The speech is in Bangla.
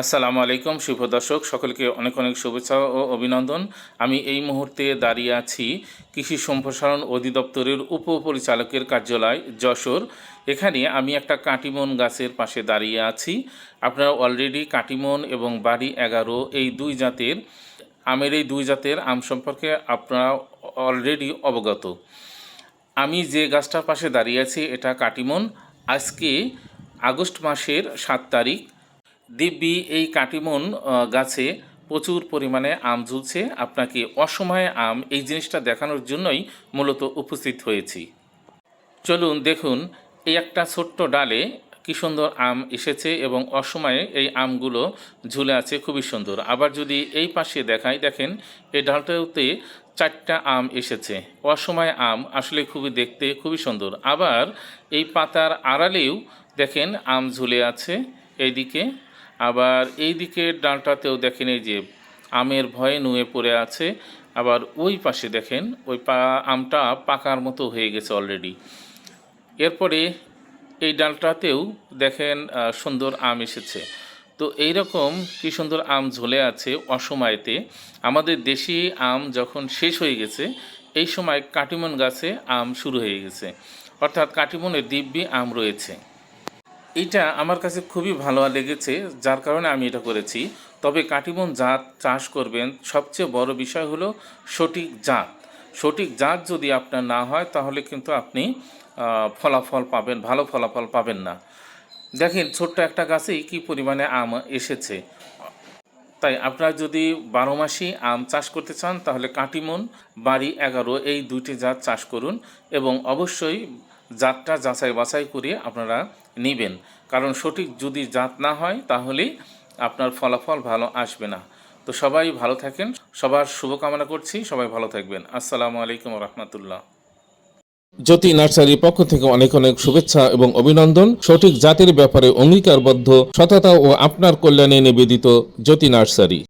আসসালামু আলাইকুম, শুভ দর্শক। সকলকে অনেক অনেক শুভেচ্ছা ও অভিনন্দন। আমি এই মুহূর্তে দাঁড়িয়ে আছি কৃষি সম্প্রসারণ অধিদপ্তরের উপপরিচালকের কার্যালয় যশোর। এখানে আমি একটা কাটিমন গাছের পাশে দাঁড়িয়ে আছি। আপনারা অলরেডি কাটিমন এবং বাড়ি এগারো এই দুই জাতের, আমের এই দুই জাতের আম সম্পর্কে আপনারা অলরেডি অবগত। আমি যে গাছটার পাশে দাঁড়িয়ে আছি, এটা কাটিমন। আজকে আগস্ট মাসের সাত তারিখ দিব্যি এই কাটিমন গাছে প্রচুর পরিমাণে আম ঝুলছে। আপনাকে অসময়ে আম এই জিনিসটা দেখানোর জন্যই মূলত উপস্থিত হয়েছি। চলুন দেখুন, এই একটা ছোট্ট ডালে কি সুন্দর আম এসেছে এবং অসময়ে এই আমগুলো ঝুলে আছে, খুবই সুন্দর। আবার যদি এই পাশে দেখাই, দেখেন, এই ডালটাতে চারটা আম এসেছে। অসময়ে আম আসলে খুবই দেখতে খুবই সুন্দর। আবার এই পাতার আড়ালেও দেখেন, আম ঝুলে আছে। এইদিকে আবার এই দিকের ডালটাতেও দেখেন এই যে আমের ভয়ে নুয়ে পড়ে আছে, আবার ওই পাশে দেখেন ওই পা, আমটা পাকার মতো হয়ে গেছে অলরেডি এরপরে এই ডালটাতেও দেখেন সুন্দর আম এসেছে। তো এই রকম কি সুন্দর আম ঝুলে আছে অসময়েতে। আমাদের দেশি আম যখন শেষ হয়ে গেছে, এই সময় কাটিমন গাছে আম শুরু হয়ে গেছে। অর্থাৎ কাটিমনের দিব্যি আম রয়েছে। এটা আমার কাছে খুবই ভালো লেগেছে, যার কারণে আমি এটা করেছি। তবে কাটিমন জাত চাষ করবেন, সবচেয়ে বড় বিষয় হলো সঠিক জাত। সঠিক জাত যদি আপনার না হয়, তাহলে কিন্তু আপনি ফলাফল পাবেন, ভালো ফলাফল পাবেন না। দেখেন, ছোট্ট একটা গাছেই কি পরিমাণে আম এসেছে। তাই আপনারা যদি বারো মাসই আম চাষ করতে চান, তাহলে কাটিমন বাড়ি এগারো, এই দুইটি জাত চাষ করুন এবং অবশ্যই জাতটা যাচাই বাছাই করে আপনারা নেবেন। কারণ সঠিক যদি জাত না হয়, তাহলে আপনার ফলাফল ভালো আসবে না। তো সবাই ভালো থাকেন, সবার শুভকামনা করছি, সবাই ভালো থাকবেন। আসসালামু আলাইকুম রহমতুল্লাহ। জ্যোতি নার্সারির পক্ষ থেকে অনেক অনেক শুভেচ্ছা এবং অভিনন্দন। সঠিক জাতের ব্যাপারে অঙ্গীকারবদ্ধ, সততা ও আপনার কল্যাণে নিবেদিত জ্যোতি নার্সারি।